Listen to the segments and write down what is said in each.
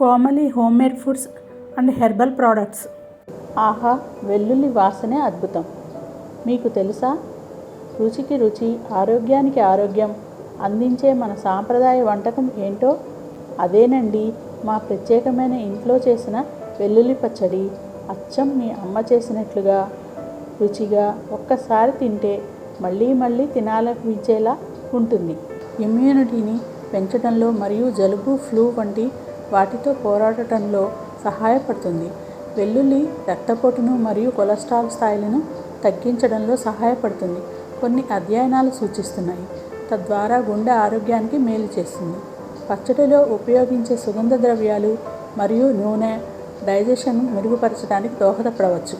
Komali homemade foods and herbal products ఆహా వెల్లుల్లి వాసనే అద్భుతం. మీకు తెలుసా? రుచికి రుచి ఆరోగ్యానికి ఆరోగ్యం అందించే మన సాంప్రదాయ వంటకం ఏంటో? అదేనండి మా ప్రత్యేకమైన ఇంట్లో చేసిన వెల్లుల్లి పచ్చడి. అచ్చం మీ అమ్మ చేసినట్లుగా రుచిగా ఒక్కసారి తింటే మళ్ళీ మళ్ళీ తినాలనిపించేలా ఉంటుంది. ఇమ్యూనిటీని పెంచడంలో మరియు జలుబు ఫ్లూ వంటి వాటితో పోరాడటంలో సహాయపడుతుంది. వెల్లుల్లి రక్తపోటును మరియు కొలెస్ట్రాల్ స్థాయిలను తగ్గించడంలో సహాయపడుతుంది. కొన్ని అధ్యయనాలు సూచిస్తున్నాయి. తద్వారా గుండె ఆరోగ్యానికి మేలు చేస్తుంది. పచ్చడిలో ఉపయోగించే సుగంధ ద్రవ్యాలు మరియు నూనె డైజెషన్ మెరుగుపరచడానికి దోహదపడవచ్చు.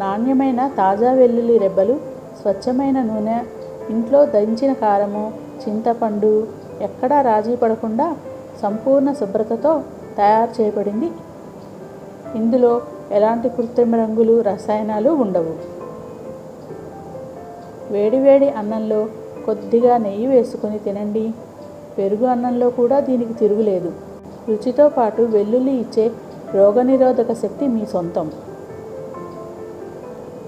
నాణ్యమైన తాజా వెల్లుల్లి రెబ్బలు స్వచ్ఛమైన నూనె ఇంట్లో దంచిన కారము చింతపండు ఎక్కడా రాజీ పడకుండా సంపూర్ణ శుభ్రతతో తయారు చేయబడింది. ఇందులో ఎలాంటి కృత్రిమ రంగులు రసాయనాలు ఉండవు. వేడివేడి అన్నంలో కొద్దిగా నెయ్యి వేసుకొని తినండి. పెరుగు అన్నంలో కూడా దీనికి తిరుగులేదు. రుచితో పాటు వెల్లుల్లి ఇచ్చే రోగనిరోధక శక్తి మీ సొంతం.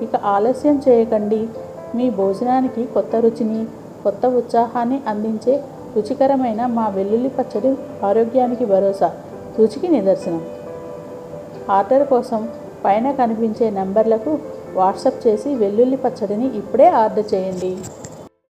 ఇక ఆలస్యం చేయకండి. మీ భోజనానికి కొత్త రుచిని కొత్త ఉత్సాహాన్ని అందించే రుచికరమైన మా వెల్లుల్లి పచ్చడి ఆరోగ్యానికి భరోసా. రుచికి నిదర్శనం. ఆర్డర్ కోసం పైన కనిపించే నంబర్లకు వాట్సాప్ చేసి వెల్లుల్లి పచ్చడిని ఇప్పుడే ఆర్డర్ చేయండి.